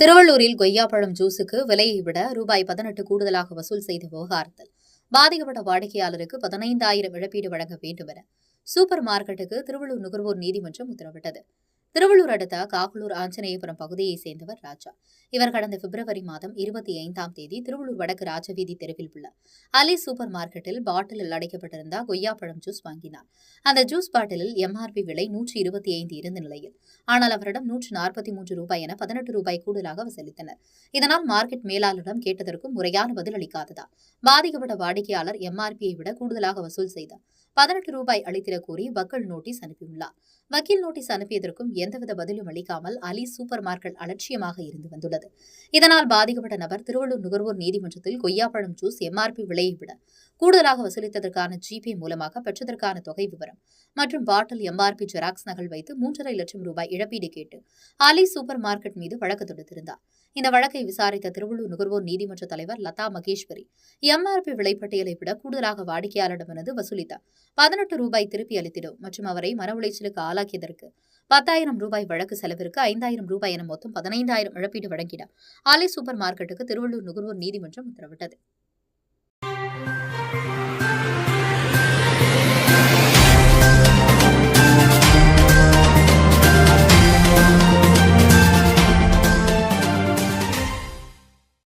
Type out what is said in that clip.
திருவள்ளூரில் கொய்யாப்பழம் ஜூஸுக்கு விலையை விட ரூபாய் பதினெட்டு கூடுதலாக வசூல் செய்த விவகாரத்தில் பாதிக்கப்பட்ட வாடிக்கையாளருக்கு பதினைந்தாயிரம் இழப்பீடு வழங்க வேண்டும் என சூப்பர் மார்க்கெட்டுக்கு திருவள்ளூர் நுகர்வோர் நீதிமன்றம் உத்தரவிட்டது. திருவள்ளூர் அடுத்த காக்கலூர் ஆஞ்சநேயபுரம் பகுதியைச் சேர்ந்தவர் ராஜா. இவர் கடந்த பிப்ரவரி மாதம் இருபத்தி ஐந்தாம் தேதி திருவள்ளூர் வடக்கு ராஜவீதி தெருவில் உள்ள அலி சூப்பர் மார்க்கெட்டில் பாட்டிலில் அடைக்கப்பட்டிருந்த கொய்யாப்பழம் ஜூஸ் வாங்கினார். அந்த ஜூஸ் பாட்டிலில் எம்ஆர்பி விலை நூற்றி இருபத்தி ஐந்து இருந்த நிலையில் ஆனால் அவரிடம் நூற்றி நாற்பத்தி மூன்று ரூபாய் என பதினெட்டு ரூபாய் கூடுதலாக வசூலித்தனர். இதனால் மார்க்கெட் மேலாளரிடம் கேட்டதற்கும் முறையான பதில் அளிக்காததால் பாதிக்கப்பட்ட வாடிக்கையாளர் எம்ஆர்பியை விட கூடுதலாக வசூல் செய்தார். பதினெட்டு ரூபாய் அளித்திடக் கோரி வக்கீல் நோட்டீஸ் அனுப்பியுள்ளார். வக்கீல் நோட்டீஸ் அனுப்பியதற்கும் எந்தவித பதிலும் அளிக்காமல் அலி சூப்பர் மார்க்கெட் அலட்சியமாக இருந்து வந்துள்ளது. இதனால் பாதிக்கப்பட்ட நபர் திருவள்ளூர் நுகர்வோர் நீதிமன்றத்தில் கொய்யாப்பழம் ஜூஸ் எம்ஆர்பி விலையை விட கூடுதலாக வசூலித்ததற்கான ஜிபே மூலமாக பெற்றதற்கான தொகை விவரம் மற்றும் பாட்டில் எம்ஆர்பி ஜெராக்ஸ் நகல் வைத்து மூன்றரை லட்சம் ரூபாய் இழப்பீடு கேட்டு அலி சூப்பர் மார்க்கெட் மீது வழக்கு தொடுத்திருந்தார். இந்த வழக்கை விசாரித்த திருவள்ளூர் நுகர்வோர் நீதிமன்ற தலைவர் லதா மகேஸ்வரி எம்ஆர்பி விலைப்பட்டியலை விட கூடுதலாக வாடிக்கையாளரிடமிருந்து வசூலித்தார். பதினெட்டு ரூபாய் திருப்பி அளித்திடும் மற்றும் அவரை மன உளைச்சலுக்கு ஆளாக்கியதற்கு பத்தாயிரம் ரூபாய் வழக்கு செலவிற்கு ஐந்தாயிரம் ரூபாய் என மொத்தம் பதினைந்தாயிரம் இழப்பீடு வழங்கினார். ஆலை சூப்பர் மார்க்கெட்டுக்கு திருவள்ளூர் நுகர்வோர் நீதிமன்றம் உத்தரவிட்டது.